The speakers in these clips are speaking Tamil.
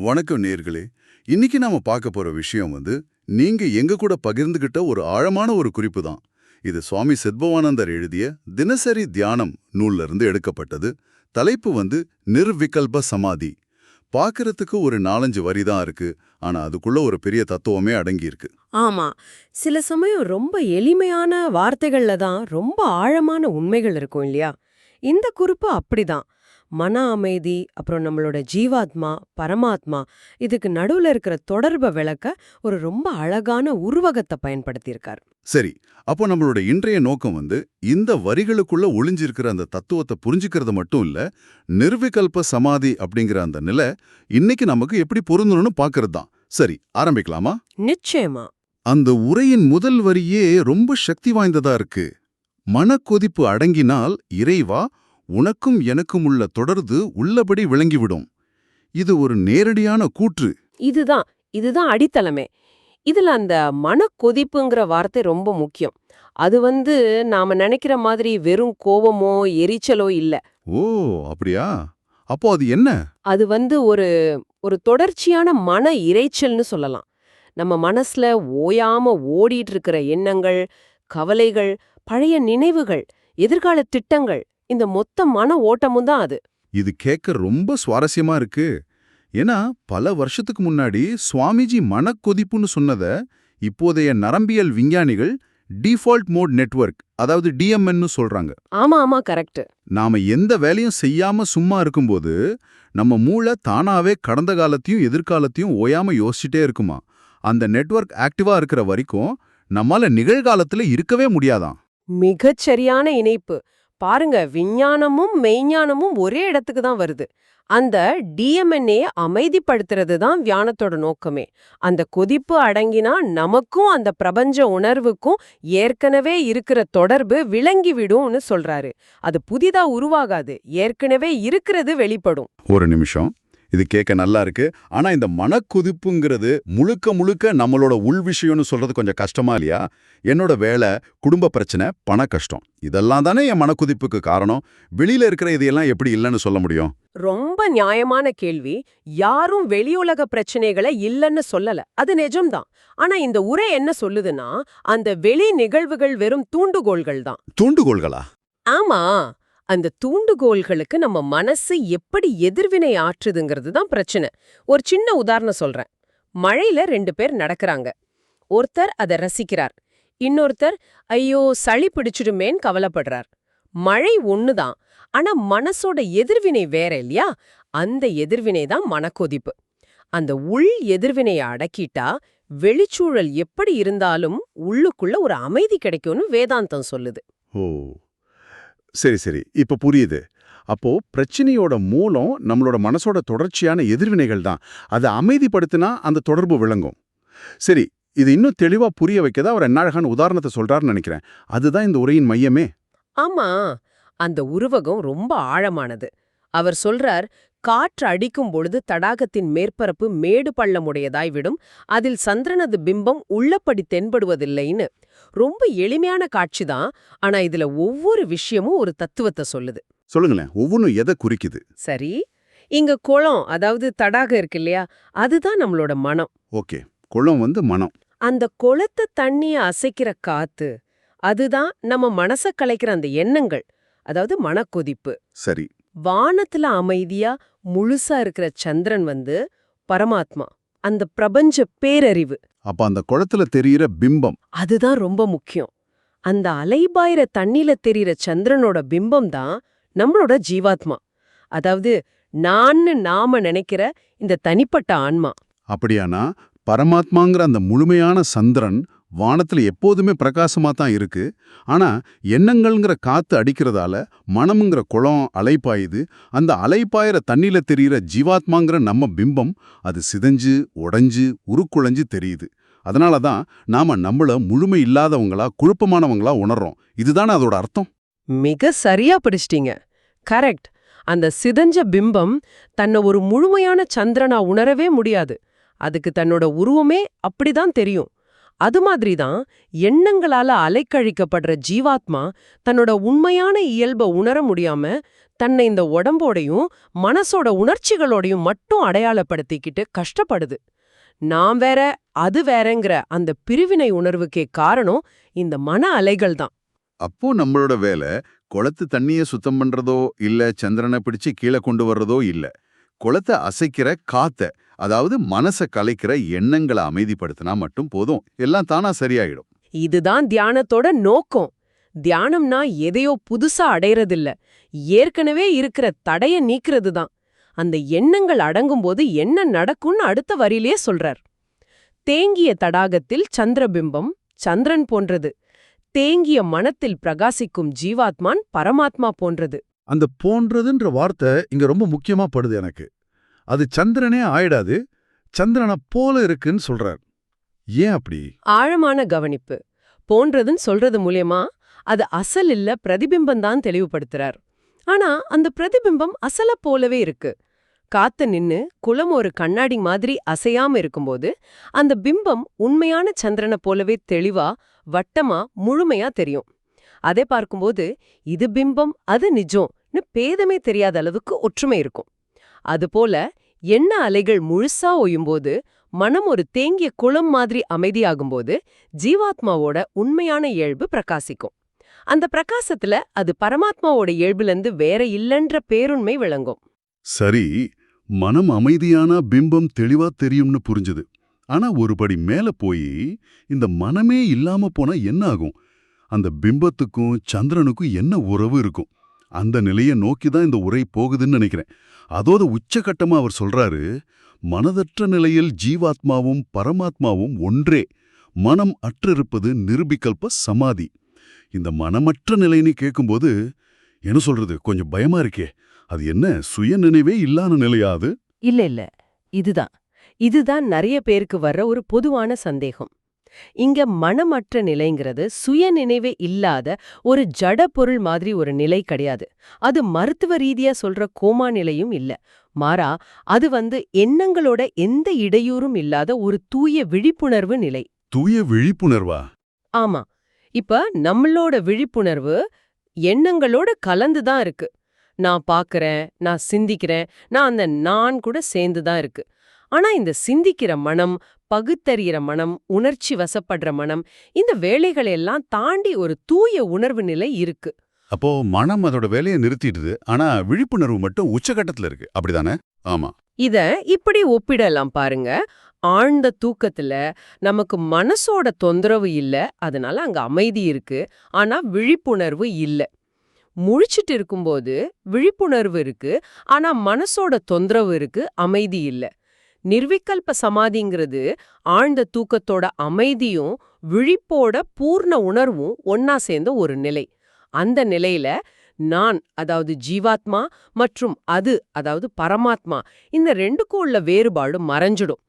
வணக்கம் நேர்களே. இன்னைக்கு நாம பார்க்க போற விஷயம் வந்து நீங்க எங்க கூட பகிர்ந்துகிட்ட ஒரு ஆழமான ஒரு குறிப்பு தான். இது சுவாமி சித்பவானந்தர் எழுதிய தினசரி தியானம் நூல்ல இருந்து எடுக்கப்பட்டது. தலைப்பு வந்து நிர்விகல்ப சமாதி. பார்க்கறதுக்கு ஒரு நாலஞ்சு வரி தான் இருக்கு. ஆனா அதுக்குள்ள ஒரு பெரிய தத்துவமே அடங்கியிருக்கு. ஆமா. சில சமயம் ரொம்ப எளிமையான வார்த்தைகள்ல தான் ரொம்ப ஆழமான உண்மைகள் இருக்கும் இல்லையா? இந்த குறிப்பு அப்படிதான். மன அமைதி அப்புறம் நம்மளோட ஜீவாத்மா பரமாத்மா இதுக்கு நடுவுல இருக்கிற தொடர்பை விளக்க ஒரு ரொம்ப அழகான உருவகத்தை பயன்படுத்தியிருக்கார். சரி அப்போ நம்மளோட இன்றைய நோக்கம் வந்து இந்த வரிகளுக்குள்ள ஒளிஞ்சிருக்கிற அந்த தத்துவத்தை புரிஞ்சுக்கிறது மட்டும் இல்ல நிர்விகல்ப சமாதி அப்படிங்கிற அந்த நிலை இன்னைக்கு நமக்கு எப்படி பொருந்தணும்னு பார்க்கறது தான். சரி ஆரம்பிக்கலாமா? நிச்சயமா. அந்த உரையின் முதல் வரியே ரொம்ப சக்தி வாய்ந்ததா இருக்கு. மனக்கொதிப்பு அடங்கினால் இறைவா உனக்கும் எனக்கும் உள்ள தொடர்பு உள்ளபடி விளங்கிவிடும். இது ஒரு நேரடியான கூற்று. இதுதான் இதுதான் அடித்தளமே. இதுல அந்த மனக்கொதிப்புங்கிற வார்த்தை ரொம்ப முக்கியம். அது வந்து நாம நினைக்கிற மாதிரி வெறும் கோவமோ எரிச்சலோ இல்ல. ஓ அப்படியா? அப்போ அது என்ன? அது வந்து ஒரு ஒரு தொடர்ச்சியான மன இரைச்சல்னு சொல்லலாம். நம்ம மனசுல ஓயாம ஓடிட்டு இருக்கிற எண்ணங்கள் கவலைகள் பழைய நினைவுகள் எதிர்கால திட்டங்கள் இந்த மொத்த மன ஓட்டமும் தான் அது. இது கேட்க ரொம்ப சுவாரஸ்யமா இருக்கு. ஏன்னா பல வருஷத்துக்கு முன்னாடி சுவாமிஜி மனக்கொதிப்புன்னு சொன்னத இப்போதைய நரம்பியல் விஞ்ஞானிகள் டிஃபால்ட் மோட் நெட்வொர்க் அதாவது டிஎம்என்னு சொல்றாங்க. ஆமா ஆமா கரெக்ட் நாம எந்த வேலையும் செய்யாம சும்மா இருக்கும்போது நம்ம மூளை தானாவே கடந்த காலத்தையும் எதிர்காலத்தையும் ஓயாம யோசிச்சுட்டே இருக்குமா? அந்த நெட்வொர்க் ஆக்டிவா இருக்கிற வரைக்கும் நம்மால நிகழ்காலத்துல இருக்கவே முடியாதாம் மிகச் சரியான இணைப்பு. பாருங்க விஞ்ஞானமும் மெய்ஞானமும் ஒரே இடத்துக்கு தான் வருது. அந்த டிஎம்என்ஏ அமைதிப்படுத்துறது தான் வியானத்தோட நோக்கமே. அந்த கொதிப்பு அடங்கினா நமக்கும் அந்த பிரபஞ்ச உணர்வுக்கும் ஏற்கனவே இருக்கிற தொடர்பு விளங்கி விடும்னு சொல்றாரு. அது புதிதா உருவாகாது ஏற்கனவே இருக்கிறது வெளிப்படும். ஒரு நிமிஷம். இது கேட்க நல்லா இருக்கு. ஆனா இந்த மனக்குதிப்புங்கிறது முழுக்க முழுக்க நம்மளோட உள் விஷயம்னு சொல்றது கொஞ்சம் கஷ்டமா இல்லையா? என்னோட வேலை குடும்ப பிரச்சனை பண கஷ்டம். இதெல்லாம் தானே என் மனக்குதிப்புக்கு காரணம். வெளியில இருக்கிற இதையெல்லாம் எப்படி இல்லைன்னு சொல்ல முடியும்? ரொம்ப நியாயமான கேள்வி. யாரும் வெளியுலக பிரச்சனைகளை இல்லன்னு சொல்லல. அது நிஜம்தான். ஆனா இந்த உரை என்ன சொல்லுதுன்னா அந்த வெளி நிகழ்வுகள் வெறும் தூண்டுகோள்கள் தான். தூண்டுகோள்களா? ஆமா. அந்த தூண்டுகோள்களுக்கு நம்ம மனசு எப்படி எதிர்வினை ஆற்றுதுங்கிறது தான் பிரச்சனை. ஒரு சின்ன உதாரணம் சொல்றேன். மழையில ரெண்டு பேர் நடக்கறாங்க. ஒருத்தர் அதை ரசிக்கிறார். இன்னொருத்தர் ஐயோ சளி பிடிச்சிடுமேன்னு கவலைப்படுறார். மழை ஒண்ணுதான் ஆனா மனசோட எதிர்வினை வேற இல்லையா? அந்த எதிர்வினை தான் மனக்கொதிப்பு. அந்த உள் எதிர்வினையை அடக்கிட்டா வெளிச்சூழல் எப்படி இருந்தாலும் உள்ளுக்குள்ள ஒரு அமைதி கிடைக்கும்னு வேதாந்தம் சொல்லுது. ஓ. சரி சரி. இப்ப புரியுது. அப்போ பிரச்சனையோட மூலம் நம்மளோட மனசோட தொடர்ச்சியான எதிர்வினைகள் தான். அதை அமைதிப்படுத்தினா அந்த தொடர்பு விளங்கும். சரி இது இன்னும் தெளிவா புரிய வைக்கதா? அவர் என்ன உதாரணத்தை சொல்றாருன்னு நினைக்கிறேன். அதுதான் இந்த உரையின் மையமே. ஆமா. அந்த உருவகம் ரொம்ப ஆழமானது. அவர் சொல்றார் காற்று அடிக்கும் பொழுது தடாகத்தின் மேற்பரப்பு மேடு பள்ளமுடையதாய் விடும். அதில் சந்திரனது பிம்பம் உள்ளப்படி தென்படுவதில்லைன்னு. ரொம்ப எளிமையான காட்சிதான் ஆனா இதுல ஒவ்வொரு விஷயமும் ஒரு தத்துவத்தை சொல்லுது. சொல்லுங்களேன் ஒவ்வொன்றும் எதை குறிக்குது? சரி இங்க குளம் அதாவது தடாகம் இருக்கு இல்லையா? அதுதான் நம்மளோட மனம். ஓகே குளம் வந்து மனம். அந்த குளத்து தண்ணிய அசைக்கிற காத்து அதுதான் நம்ம மனச கலைக்கிற அந்த எண்ணங்கள் அதாவது மனக்கொதிப்பு. சரி. வானத்துல அமைதியா முழுசா இருக்கிற சந்திரன் வந்து பரமாத்மா அந்த பிரபஞ்ச பேரறிவு. அப்ப அந்த குளத்துல தெரியிற பிம்பம். அதுதான் ரொம்ப முக்கியம். அந்த அலைபாயிர தண்ணில தெரியிற சந்திரனோட பிம்பம் தான் நம்மளோட ஜீவாத்மா. அதாவது நான்னு நாம நினைக்கிற இந்த தனிப்பட்ட ஆன்மா. அப்படியானா பரமாத்மாங்கிற அந்த முழுமையான சந்திரன் வானத்துல எப்போதுமே பிரகாசமா தான் இருக்கு. ஆனா எண்ணங்கள்ங்கிற காத்து அடிக்கிறதால மனமுங்கிற குளம் அலைப்பாயுது. அந்த அலைப்பாயிற தண்ணில தெரிகிற ஜீவாத்மாங்கிற நம்ம பிம்பம் அது சிதைஞ்சு உடைஞ்சு உருக்குழஞ்சு தெரியுது. அதனால தான் நாம நம்மள முழுமை இல்லாதவங்களா குழப்பமானவங்களா உணர்றோம். இதுதானே அதோட அர்த்தம்? மிக சரியா பிடிச்சிட்டீங்க. கரெக்ட். அந்த சிதஞ்ச பிம்பம் தன்னை ஒரு முழுமையான சந்திரனா உணரவே முடியாது. அதுக்கு தன்னோட உருவமே அப்படிதான் தெரியும். அது மாதிரி தான் எண்ணங்களால அலைக்கழிக்கப்படுற ஜீவாத்மா தன்னோட உண்மையான இயல்பை உணர முடியாம தன்னை இந்த உடம்போடையும் மனசோட உணர்ச்சிகளோடையும் மட்டும் அடையாளப்படுத்திக்கிட்டு கஷ்டப்படுது. நாம் வேற அது வேறங்கிற அந்த பிரிவினை உணர்வுக்கே காரணம் இந்த மன அலைகள் தான். அப்போ நம்மளோட வேலை குளத்து தண்ணிய சுத்தம் பண்றதோ இல்ல சந்திரனை பிடிச்சு கீழே கொண்டு வர்றதோ இல்ல. குளத்தை அசைக்கிற காத்த அதாவது மனச கலைக்கிற எண்ணங்களை அமைதிப்படுத்தினா மட்டும் போதும். எல்லாம் தானா சரியாயிடும். இதுதான் தியானத்தோட நோக்கம். தியானம்னா எதையோ புதுசா அடையறதில்ல. ஏற்கனவே இருக்கிற தடைய நீக்கிறது தான் அந்த எண்ணங்கள் அடங்கும்போது என்ன நடக்கும்னு அடுத்த வரியிலே சொல்றார். தேங்கிய தடாகத்தில் சந்திரபிம்பம் சந்திரன் போன்றது. தேங்கிய மனத்தில் பிரகாசிக்கும் ஜீவாத்மான் பரமாத்மா போன்றது. அந்த போன்றதுன்ற வார்த்தை இங்க ரொம்ப முக்கியமா படுது எனக்கு. அது சந்திரனே ஆயிடாது சந்திரனை போல இருக்குன்னு சொல்றார். ஏன் அப்படி? ஆழமான கவனிப்பு. போன்றதுன்னு சொல்றது மூலியமா அது அசல் இல்ல பிரதிபிம்பம் தான் தெளிவுபடுத்துறார். ஆனா அந்த பிரதிபிம்பம் அசல போலவே இருக்கு. காத்து நின்னு குளம் ஒரு கண்ணாடி மாதிரி அசையாம இருக்கும்போது அந்த பிம்பம் உண்மையான சந்திரனை போலவே தெளிவா வட்டமா முழுமையா தெரியும். அதை பார்க்கும்போது இது பிம்பம் அது நிஜம் நிஜம்னு பேதமே தெரியாத அளவுக்கு ஒற்றுமை இருக்கும். அதுபோல எண்ண அலைகள் முழுசா ஒயும்போது மனம் ஒரு தேங்கிய குளம் மாதிரி அமைதியாகும்போது ஜீவாத்மாவோட உண்மையான இயல்பு பிரகாசிக்கும். அந்த பிரகாசத்துல அது பரமாத்மாவோட இயல்புலேருந்து வேற இல்லன்ற பேருண்மை விளங்கும். சரி மனம் அமைதியானா பிம்பம் தெளிவா தெரியும்னு புரிஞ்சுது. ஆனா ஒருபடி மேல போய் இந்த மனமே இல்லாம போனா என்ன ஆகும்? அந்த பிம்பத்துக்கும் சந்திரனுக்கும் என்ன உறவு இருக்கும்? அந்த நிலையை நோக்கி தான் இந்த உரை போகுதுன்னு நினைக்கிறேன். அதோட உச்சகட்டமா அவர் சொல்றாரு மனதற்ற நிலையில் ஜீவாத்மாவும் பரமாத்மாவும் ஒன்றே மனம் அற்றிருப்பது நிருபிகல்ப சமாதி. இந்த மனமற்ற நிலைன்னு கேட்கும்போது என்ன சொல்றது கொஞ்சம் பயமா இருக்கே அது என்ன சுய நினைவே இல்லாத நிலையா அது? இல்ல இல்ல இதுதான். இதுதான் நிறைய பேருக்கு வர்ற ஒரு பொதுவான சந்தேகம். இங்க மனமற்ற நிலைங்கிறது சுய நினைவே இல்லாத ஒரு ஜட பொருள் மாதிரி ஒரு நிலை கிடையாது. அது மருத்துவ ரீதியா சொல்ற கோமா நிலையும் இல்ல. மாறா அது வந்து எண்ணங்களோட எந்த இடையூறும் இல்லாத ஒரு தூய விழிப்புணர்வு நிலை. தூய விழிப்புணர்வா? ஆமா. இப்ப நம்மளோட விழிப்புணர்வு எண்ணங்களோட கலந்து தான் இருக்கு. நான் பாக்குறேன் நான் சிந்திக்கிறேன் நான் அந்த நான் கூட சேர்ந்து தான் இருக்கு. ஆனா இந்த சிந்திக்கிற மனம் பகுத்தறிகிற மனம் உணர்ச்சி வசப்படுற மனம் இந்த வேலைகளை எல்லாம் தாண்டி ஒரு தூய உணர்வு நிலை இருக்கு. அப்போ மனம் அதோட வேலையை நிறுத்திடுது ஆனா விழிப்புணர்வு மட்டும் உச்சகட்டத்துல இருக்கு. அப்படிதானே? ஆமா. இத இப்படி ஒப்பிடலாம் பாருங்க. ஆழ்ந்த தூக்கத்துல நமக்கு மனசோட தொந்தரவு இல்ல அதனால அங்க அமைதி இருக்கு ஆனா விழிப்புணர்வு இல்ல. முழிச்சிட்டு இருக்கும்போது விழிப்புணர்வு இருக்கு ஆனா மனசோட தொந்தரவு இருக்கு அமைதி இல்ல. நிர்விகல்ப சமாதிங்கிறது ஆழ்ந்த தூக்கத்தோட அமைதியும் விழிப்போட பூர்ண உணர்வும் ஒன்னா சேர்ந்த ஒரு நிலை. அந்த நிலையில நான் அதாவது ஜீவாத்மா மற்றும் அது அதாவது பரமாத்மா இந்த ரெண்டுக்கும் உள்ள வேறுபாடு மறைஞ்சிடும்.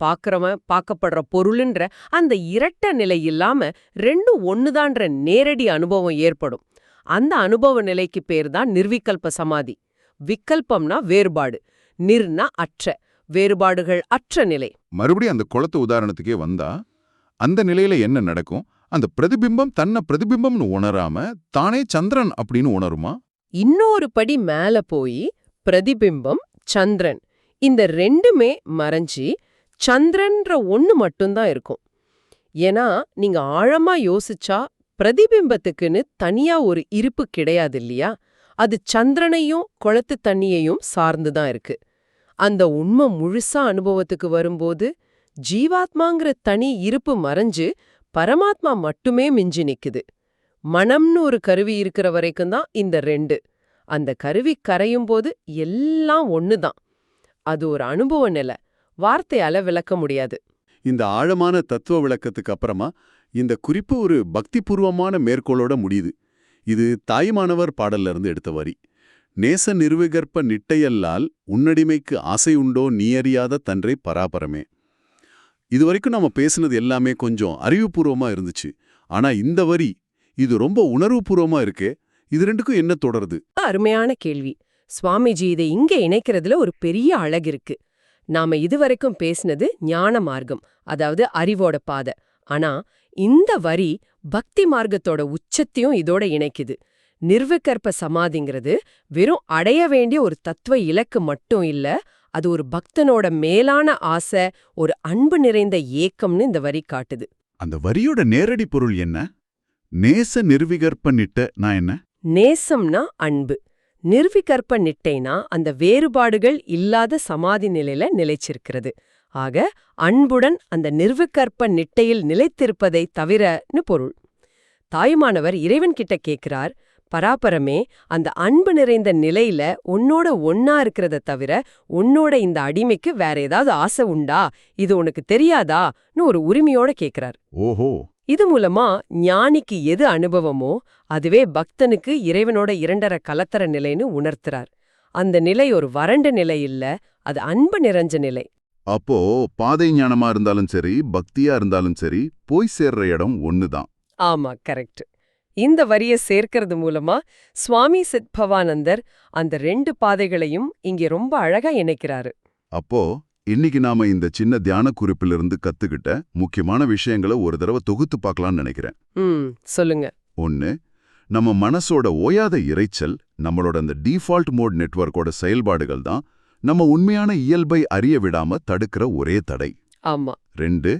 பார்க்கறவன் பார்க்கப்படுற பொருளுன்ற அந்த இரட்ட நிலை இல்லாம ரெண்டும் ஒண்ணுதான்ற நேரடி அனுபவம் ஏற்படும். அந்த அனுபவ நிலைக்கு பேர் தான் நிர்விகல்ப சமாதி. விக்கல்பம்னா வேறுபாடு நிர்னா அற்ற. வேறுபாடுகள் அற்ற நிலை. மறுபடியும் அந்த குளத்து உதாரணத்துக்கே வந்தா அந்த நிலையில என்ன நடக்கும்? அந்த பிரதிபிம்பம் தன்னை பிரதிபிம்பம்னு உணராம தானே சந்திரன் அப்படின்னு உணருமா? இன்னொரு படி மேல போய் பிரதிபிம்பம் சந்திரன். இந்த ரெண்டுமே மறைஞ்சி சந்திரன்ற ஒண்ணு மட்டும்தான் இருக்கும். ஏன்னா நீங்க ஆழமா யோசிச்சா பிரதிபிம்பத்துக்குன்னு தனியா ஒரு இருப்பு கிடையாது இல்லையா? அது சந்திரனையும் குளத்து தண்ணியையும் சார்ந்துதான் இருக்கு. அந்த உண்மை முழுசா அனுபவத்துக்கு வரும்போது ஜீவாத்மாங்கிற தனி இருப்பு மறைஞ்சு பரமாத்மா மட்டுமே மிஞ்சி நிக்குது. மனம்னு ஒரு கருவி இருக்கிற வரைக்கும் தான் இந்த ரெண்டு. அந்த கருவி கரையும் போது எல்லாம் ஒண்ணுதான். அது ஒரு அனுபவ நிலை. வார்த்தையால விளக்க முடியாது. இந்த ஆழமான தத்துவ விளக்கத்துக்கு அப்புறமா இந்த குறிப்பு ஒரு பக்திபூர்வமான மேற்கோளோட முடியுது. இது தாய்மானவர் பாடல்ல இருந்து எடுத்த வரி. நேச நிறுவகற்ப நிட்டையல்லால் உன்னடிமைக்கு ஆசை உண்டோ நீயறியாத தன்றை பராபரமே. இதுவரைக்கும் நாம பேசுனது எல்லாமே கொஞ்சம் அறிவுபூர்வமா இருந்துச்சு. ஆனா இந்த வரி இது ரொம்ப உணர்வுபூர்வமா இருக்கே இது ரெண்டுக்கும் என்ன தொடருது? அருமையான கேள்வி. சுவாமிஜி இதை இங்க இணைக்கிறதுல ஒரு பெரிய அழகு இருக்கு. நாம இதுவரைக்கும் பேசினது ஞான மார்க்கம் அதாவது அறிவோட பாதை. ஆனா இந்த வரி பக்தி மார்க்கத்தோட உச்சத்தையும் இதோட இணைக்குது. நிர்விகற்ப சமாதிங்கிறது வெறும் அடைய வேண்டிய ஒரு தத்துவ இலக்கு மட்டும் இல்ல அது ஒரு பக்தனோட மேலான ஆசை ஒரு அன்பு நிறைந்த ஏக்கம்னு இந்த வரி காட்டுது. அந்த வரியோட நேரடி பொருள் என்ன? நேச நிர்விகற்ப நிட்ட நான் என்ன? நேசம்னா அன்பு. நிர்விகற்ப நிட்டைனா அந்த வேறுபாடுகள் இல்லாத சமாதி நிலையில நிலைச்சிருக்கிறது. ஆக அன்புடன் அந்த நிர்விகற்ப நிட்டையில் நிலைத்திருப்பதை தவிரன்னு பொருள். தாயுமானவர் இறைவன் கிட்ட கேக்குறார் பராபரமே அந்த அன்பு நிறைந்த நிலையில உன்னோட ஒன்னா இருக்கிறத தவிர உன்னோட இந்த அடிமைக்கு வேற ஏதாவது ஆசை உண்டா? இது உனக்கு தெரியாதான்னு ஒரு உரிமையோட கேக்குறார். ஓஹோ. இது மூலமா ஞானிக்கு எது அனுபவமோ அதுவே பக்தனுக்கு இறைவனோட இரண்டர கலத்தர நிலைன்னு உணர்த்துறார். அந்த நிலை ஒரு வறண்ட நிலை இல்ல அது அன்பு நிறைஞ்ச நிலை. அப்போ பாதை ஞானமா இருந்தாலும் சரி பக்தியா இருந்தாலும் சரி போய் சேர்ற இடம் ஒண்ணுதான். ஆமா கரெக்ட். இந்த வரிய சேர்க்கிறது மூலமா சுவாமி சித்பவானந்தர் அந்த ரெண்டு பாதைகளையும் இங்கே ரொம்ப அழகா இணைக்கிறாரு. அப்போ இன்னைக்கு நாம இந்த சின்ன தியான குறிப்பிலிருந்து கத்துக்கிட்ட முக்கியமான விஷயங்களை ஒரு தடவை தொகுத்து பார்க்கலாம்னு நினைக்கிறேன். ம் சொல்லுங்க. ஒன்னு நம்ம மனசோட ஓயாத இரைச்சல் நம்மளோட அந்த டிஃபால்ட் மோட் நெட்வொர்க்கோட செயல்பாடுகள் தான் நம்ம உண்மையான இயல்பை அறிய விடாம தடுக்கிற ஒரே தடை. ஆமா. ரெண்டு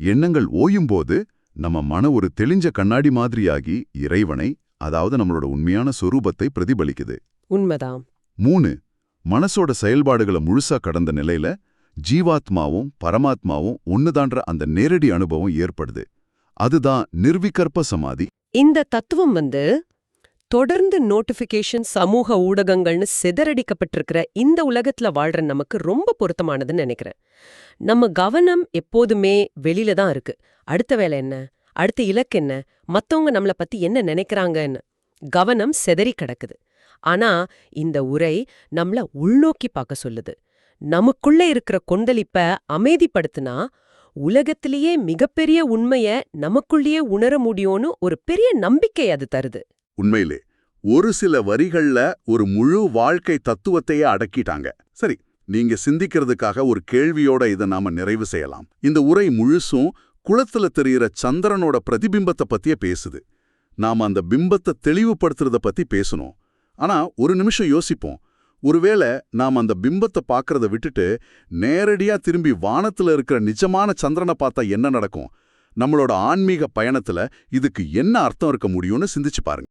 எண்ணங்கள் ஓயும்போது நம்ம மன ஒரு தெளிஞ்ச கண்ணாடி மாதிரியாகி இறைவனை அதாவது நம்மளோட உண்மையான சொரூபத்தை பிரதிபலிக்குது. உண்மைதான் மூணு மனசோட செயல்பாடுகளை முழுசா கடந்த நிலையில ஜீவாத்மாவும் பரமாத்மாவும் ஒண்ணுதான்ற அந்த நேரடி அனுபவம் ஏற்படுது. அதுதான் நிர்விகற்ப சமாதி. இந்த தத்துவம் வந்து தொடர்ந்து நோட்டிபிகேஷன் சமூக ஊடகங்கள்னு சிதறடிக்கப்பட்டிருக்கிற இந்த உலகத்துல வாழ்ற நமக்கு ரொம்ப பொருத்தமானதுன்னு நினைக்கிறேன். நம்ம கவனம் எப்போதுமே வெளியில தான் இருக்கு. அடுத்த வேலை என்ன? அடுத்த இலக்கு என்ன? மத்தவங்க நம்மள பத்தி என்ன நினைக்கிறாங்கன்னு. கவனம் செதறி கிடக்குது. ஆனா இந்த உரை நம்மள உள்நோக்கி பார்க்க சொல்லுது. நமக்குள்ள இருக்கிற கொந்தளிப்ப அமைதிப்படுத்தினா உலகத்திலேயே மிகப்பெரிய உண்மைய நமக்குள்ளேயே உணர முடியும்னு ஒரு பெரிய நம்பிக்கை அது தருது. உண்மையிலே ஒரு சில வரிகள்ல ஒரு முழு வாழ்க்கை தத்துவத்தையே அடக்கிட்டாங்க. சரி நீங்க சிந்திக்கிறதுக்காக ஒரு கேள்வியோட இதை நாம நிறைவு செய்யலாம். இந்த உரை முழுசும் குளத்துல தெரிகிற சந்திரனோட பிரதிபிம்பத்தை பத்தியே பேசுது. நாம அந்த பிம்பத்தை தெளிவுபடுத்துறத பத்தி பேசணும். ஆனா ஒரு நிமிஷம் யோசிப்போம். ஒருவேளை நாம் அந்த பிம்பத்தை பார்க்கறத விட்டுட்டு நேரடியா திரும்பி வானத்துல இருக்கிற நிஜமான சந்திரனை பார்த்தா என்ன நடக்கும்? நம்மளோட ஆன்மீக பயணத்துல இதுக்கு என்ன அர்த்தம் இருக்க முடியும்னு சிந்திச்சு பாருங்க.